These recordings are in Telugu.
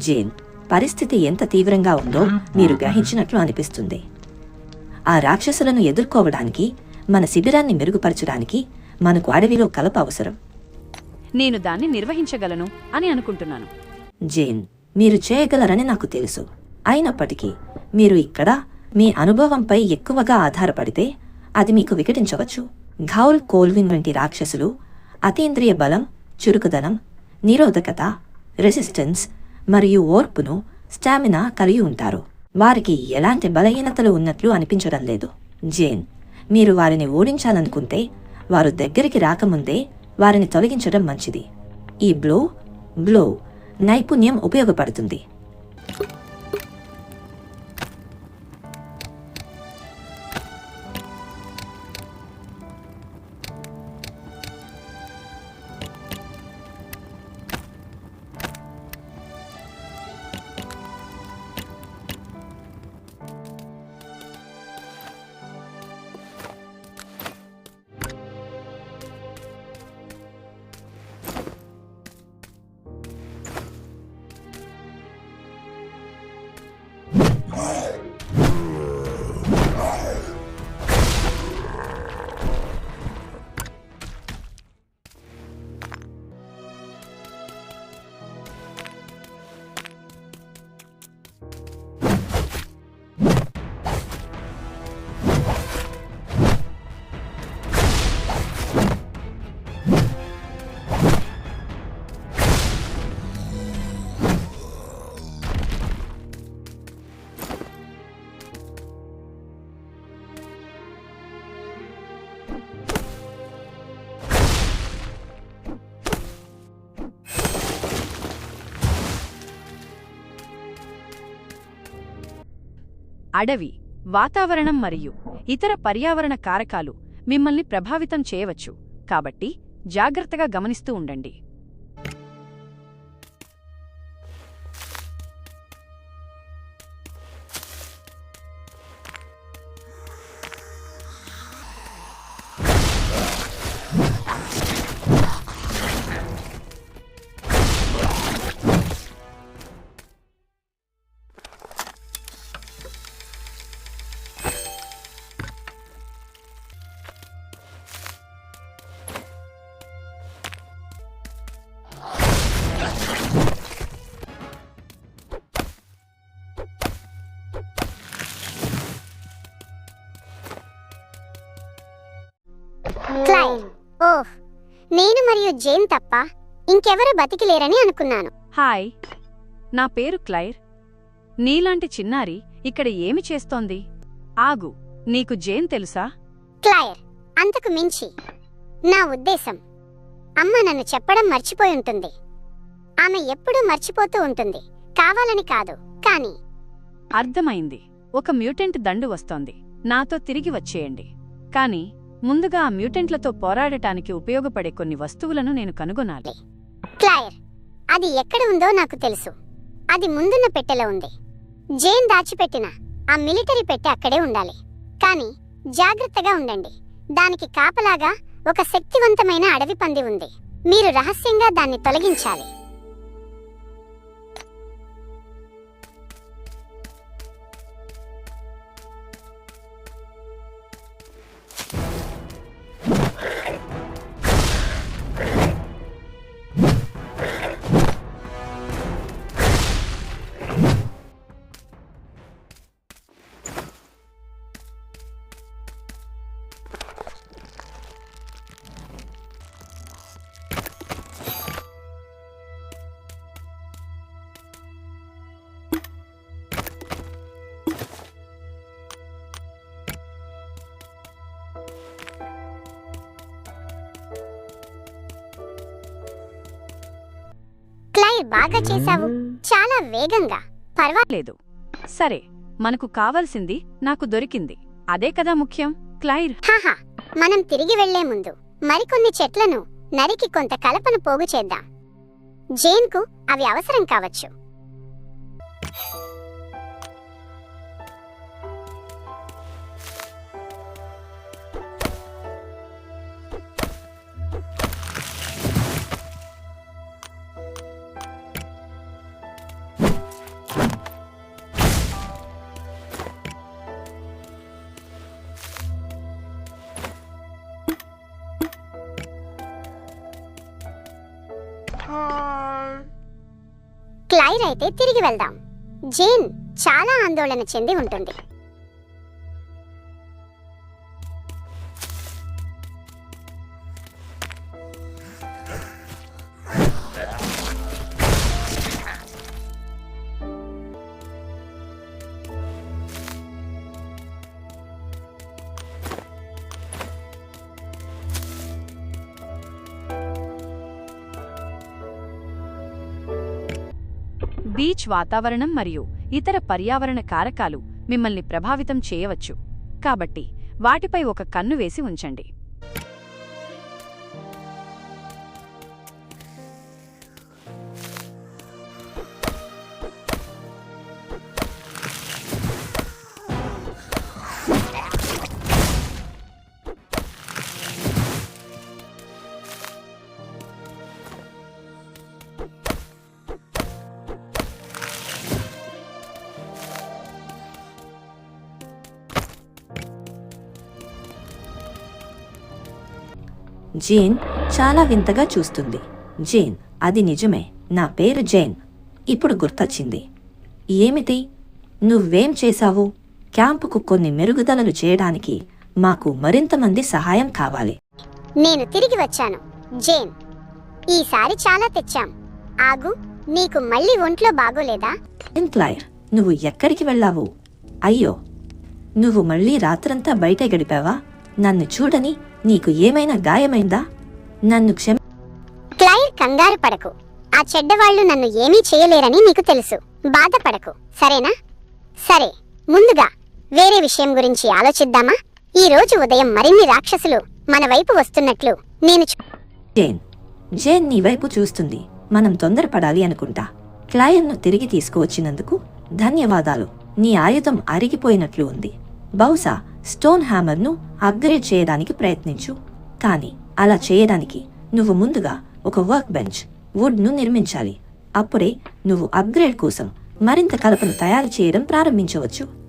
జేన్ పరిస్థితి ఎంత తీవ్రంగా ఉందో మీరు గ్రహించినట్లు అనిపిస్తుంది. ఆ రాక్షసులను ఎదుర్కోవడానికి మన శిబిరాన్ని మెరుగుపరచడానికి మనకు అడవిలో కలప అవసరం. నేను దాన్ని నిర్వహించగలను అని అనుకుంటున్నాను. జేన్ మీరు చేయగలరని నాకు తెలుసు. అయినప్పటికీ మీరు ఇక్కడ మీ అనుభవంపై ఎక్కువగా ఆధారపడితే అది మీకు వికటించవచ్చు. ఘౌల్ కోల్విన్ వంటి రాక్షసులు అతీంద్రియ బలం చురుకుదనం నిరోధకత రెసిస్టెన్స్ మరియు ఓర్పును స్టామినా కలిగి ఉంటారు. వారికి ఎలాంటి బలహీనతలు ఉన్నట్లు అనిపించడం లేదు. జేన్ మీరు వారిని ఓడించాలనుకుంటే వారు దగ్గరికి రాకముందే వారిని తొలగించడం మంచిది. ఈ బ్లో బ్లో నైపుణ్యం ఉపయోగపడుతుంది. అడవి వాతావరణం మరియు ఇతర పర్యావరణ కారకాలు మిమ్మల్ని ప్రభావితం చేయవచ్చు. కాబట్టి జాగ్రత్తగా గమనిస్తూ ఉండండి. మరియు జేన్ తప్ప ఇంకెవరు బతికిలేరని అనుకున్నాను. హాయ్ నా పేరు క్లైర్. నీలాంటి చిన్నారి ఇక్కడ ఏమి చేస్తోంది? ఆగు నీకు జేన్ తెలుసా? క్లైర్ అంతకు మించి. నా ఉద్దేశం అమ్మ నన్ను చెప్పడం మర్చిపోయి ఉంటుంది. ఆమె ఎప్పుడూ మర్చిపోతూ ఉంటుంది. కావాలని కాదు కానీ. అర్థమైంది. ఒక మ్యూటెంట్ దండు వస్తోంది. నాతో తిరిగి వచ్చేయండి. కాని ముందుగా ఆ మ్యూటెంట్లతో పోరాడటానికి ఉపయోగపడే కొన్ని వస్తువులను నేను కనుగొనాలి. క్లైర్ అది ఎక్కడ ఉందో నాకు తెలుసు. అది ముందున్న పెట్టెలో ఉంది. జేన్ దాచిపెట్టిన ఆ మిలిటరీ పెట్టె అక్కడే ఉండాలి. కానీ జాగ్రత్తగా ఉండండి. దానికి కాపలాగా ఒక శక్తివంతమైన అడవి పంది ఉంది. మీరు రహస్యంగా దాన్ని తొలగించాలి. బాగా చేశావు. చాలా వేగంగా. పర్వా లేదు. సరే మనకు కావలసింది నాకు దొరికింది. అదే కదా ముఖ్యం క్లైర్. హాహా మనం తిరిగి వెళ్ళే ముందు మరికొన్ని చెట్లను నరికి కొంత కలపను పోగు చేద్దాం. జేన్కు అవి అవసరం కావచ్చు. క్లైర్ అయితే తిరిగి వెళ్దాం. జేన్ చాలా ఆందోళన చెంది ఉంటుంది. బీచ్ వాతావరణం మరియు ఇతర పర్యావరణ కారకాలు మిమ్మల్ని ప్రభావితం చేయవచ్చు. కాబట్టి వాటిపై ఒక కన్ను వేసి ఉంచండి. జేన్ చాలా వింతగా చూస్తుంది. జేన్ అది నిజమే. నా పేరు జేన్. ఇప్పుడు గుర్తొచ్చింది. ఏమిటి? నువ్వేం చేశావు? క్యాంపుకు కొన్ని మెరుగుదలలు చేయడానికి మాకు మరింత మంది సహాయం కావాలి. నేను తిరిగి వచ్చాను. జేన్ ఈసారి చాలా తెచ్చాం. ఆగు నీకు మళ్ళీ ఒంట్లో బాగోలేదా? ఎంక్లైర్ నువ్వు ఎక్కడికి వెళ్ళావు? అయ్యో నువ్వు మళ్ళీ రాత్రంతా బయట గడిపావా? నన్ను చూడని నీకు ఏమైనా గాయమైందా? నన్ను క్షమ క్లైర్ కంగారు పడకు. ఆ చెడ్డవాళ్ళు నన్ను ఏమీ చేయలేరని నీకు తెలుసు. బాధపడకు. సరేనా? సరే. ముందుగా వేరే విషయం గురించి ఆలోచిద్దామా? ఈ రోజు ఉదయం మరిన్ని రాక్షసులు మన వైపు వస్తున్నట్లు నేను జేన్ జేన్ నీ వైపు చూస్తుంది. మనం తొందరపడాలి అనుకుంటా. క్లయన్ను తిరిగి తీసుకువచ్చినందుకు ధన్యవాదాలు. నీ ఆయుధం అరిగిపోయినట్లు ఉంది. బహుశా స్టోన్ హ్యామర్ను అప్గ్రేడ్ చేయడానికి ప్రయత్నించు. కానీ అలా చేయడానికి నువ్వు ముందుగా ఒక వర్క్ బెంచ్ వుడ్ను నిర్మించాలి. అప్పుడే నువ్వు అప్గ్రేడ్ కోసం మరింత కలపను తయారు చేయడం ప్రారంభించవచ్చు.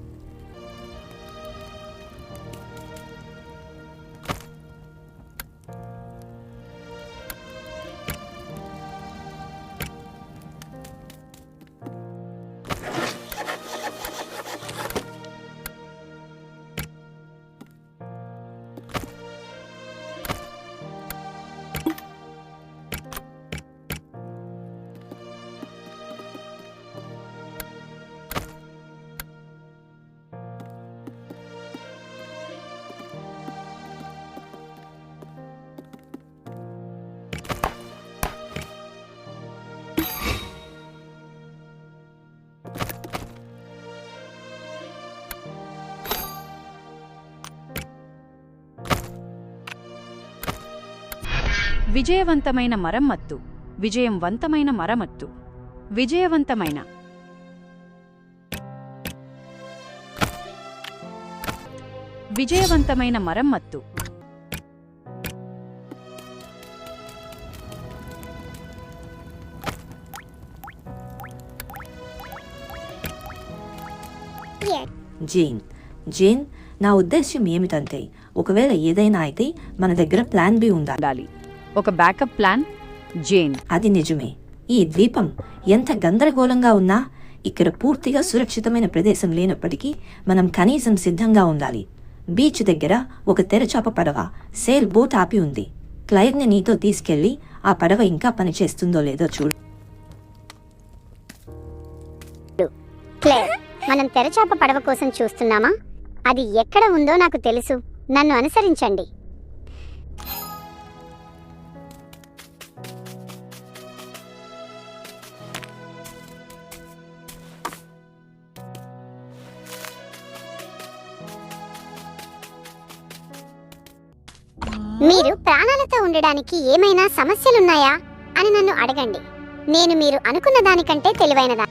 విజయవంతమైన మరమ్మత్తు. విజయవంతమైన మరమ్మత్తు. విజయవంతమైన. విజయవంతమైన మరమ్మత్తు. జీన్ జీన్ నా ఉద్దేశ్యం ఏమిటంటే ఒకవేళ ఏదైనా అయితే మన దగ్గర ప్లాన్ బి ఉండాలి. ఉండాలి ఒక బ్యాకప్ ప్లాన్? జేన్. అది నిజమే. ఈ ద్వీపం ఎంత గందరగోళంగా ఉన్నా ఇక్కడ పూర్తిగా సురక్షితమైన ప్రదేశం లేనప్పటికీ మనం కనీసం సిద్ధంగా ఉండాలి. బీచ్ దగ్గర ఒక తెరచాప పడవ సేల్ బోట్ ఆపి ఉంది. క్లైర్ని నీతో తీసుకెళ్ళి ఆ పడవ ఇంకా పనిచేస్తుందో లేదో చూడు. క్లేర్ మనం తెరచాప పడవ కోసం చూస్తున్నామా? అది ఎక్కడ ఉందో నాకు తెలుసు. నన్ను అనుసరించండి. మీరు ప్రాణాలతో ఉండడానికి ఏమైనా సమస్యలున్నాయా అని నన్ను అడగండి. నేను మీరు అనుకున్న దానికంటే తెలివైనదా?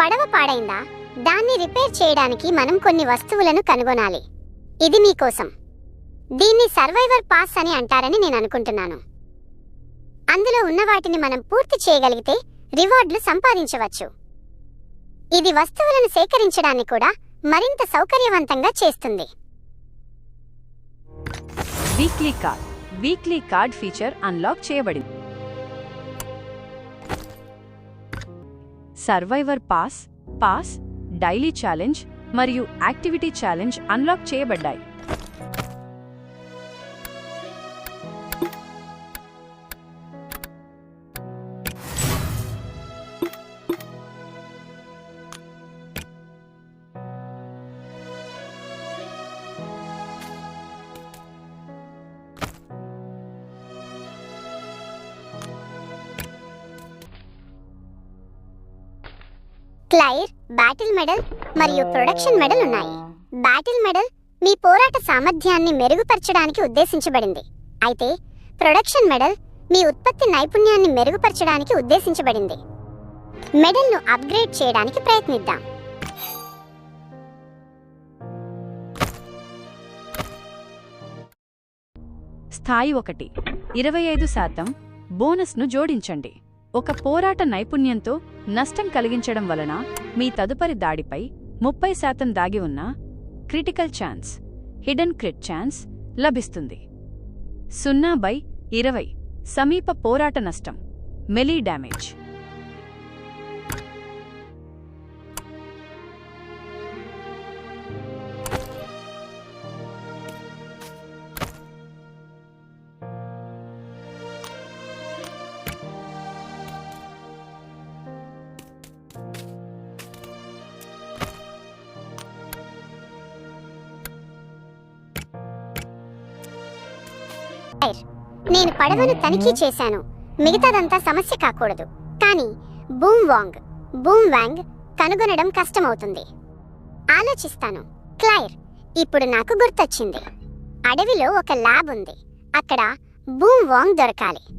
పడవ పాడైందా? దాన్ని రిపేర్ చేయడానికి మనం కొన్ని వస్తువులను కనుగొనాలి. ఇది మీకోసం దీన్ని సర్వైవర్ పాస్ అని అంటారని నేను అనుకుంటున్నాను. అందులో ఉన్న వాటిని మనం పూర్తి చేయగలిగితే రివార్డులు సంపాదించవచ్చు. ఇది వస్తువులను సేకరించడాన్ని కూడా మరింత సౌకర్యవంతంగా చేస్తుంది. Weekly card weekly card feature unlock చేయబడింది. Survivor pass pass daily challenge మరియు యాక్టివిటీ ఛాలెంజ్ అన్లాక్ చేయబడ్డాయి. క్లైర్ బ్యాటిల్ మెడల్ మరియు ప్రొడక్షన్ మెడల్ ఉన్నాయి. బ్యాటిల్ మెడల్ మీ పోరాట సామర్థ్యాన్ని మెరుగుపరచడానికి ఉద్దేశించబడింది. అయితే ప్రొడక్షన్ మెడల్ మీ ఉత్పత్తి నైపుణ్యాన్ని మెరుగుపరచడానికి ఉద్దేశించబడింది. మెడల్ను అప్గ్రేడ్ చేయడానికి ప్రయత్నిద్దాం. స్థాయి ఒకటి. ఇరవై ఐదు శాతం బోనస్ను జోడించండి. ఒక పోరాట నైపుణ్యంతో నష్టం కలిగించడం వలన మీ తదుపరి దాడిపై ముప్పై శాతం దాగి ఉన్న critical chance hidden crit chance లభిస్తుంది. సున్నా బై ఇరవై సమీప పోరాట నష్టం మెలీ డ్యామేజ్. నేను పడవను తనిఖీ చేశాను. మిగతాదంతా సమస్య కాకూడదు. కానీ బూమ్ వాంగ్ బూమ్ వాంగ్ కనుగొనడం కష్టమవుతుంది. ఆలోచిస్తాను. క్లైర్ ఇప్పుడు నాకు గుర్తొచ్చింది. అడవిలో ఒక ల్యాబ్ ఉంది. అక్కడ బూమ్ వాంగ్ దొరకాలి.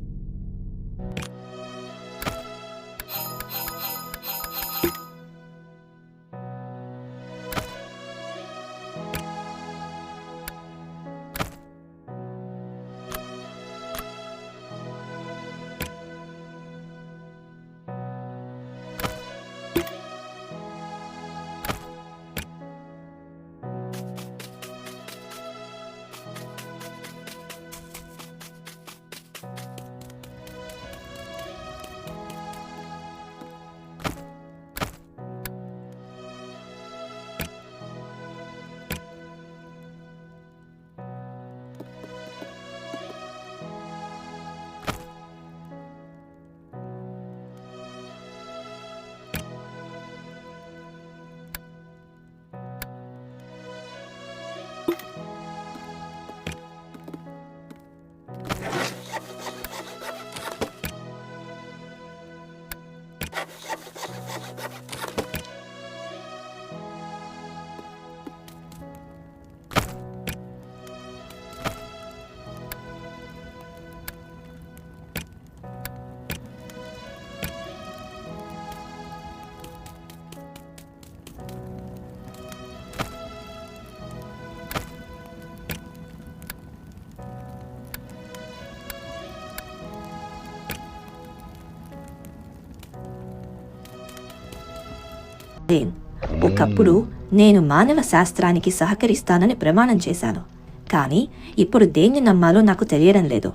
జేన్ ఒకప్పుడు నేను మానవ శాస్త్రానికి సహకరిస్తానని ప్రమాణం చేశాను. కానీ ఇప్పుడు దేన్ని నమ్మాలో నాకు తెలియడం లేదు.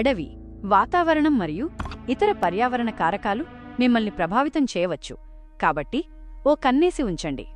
అడవి వాతావరణం మరియు ఇతర పర్యావరణ కారకాలు మిమ్మల్ని ప్రభావితం చేయవచ్చు. కాబట్టి ఓ కన్నేసి ఉంచండి.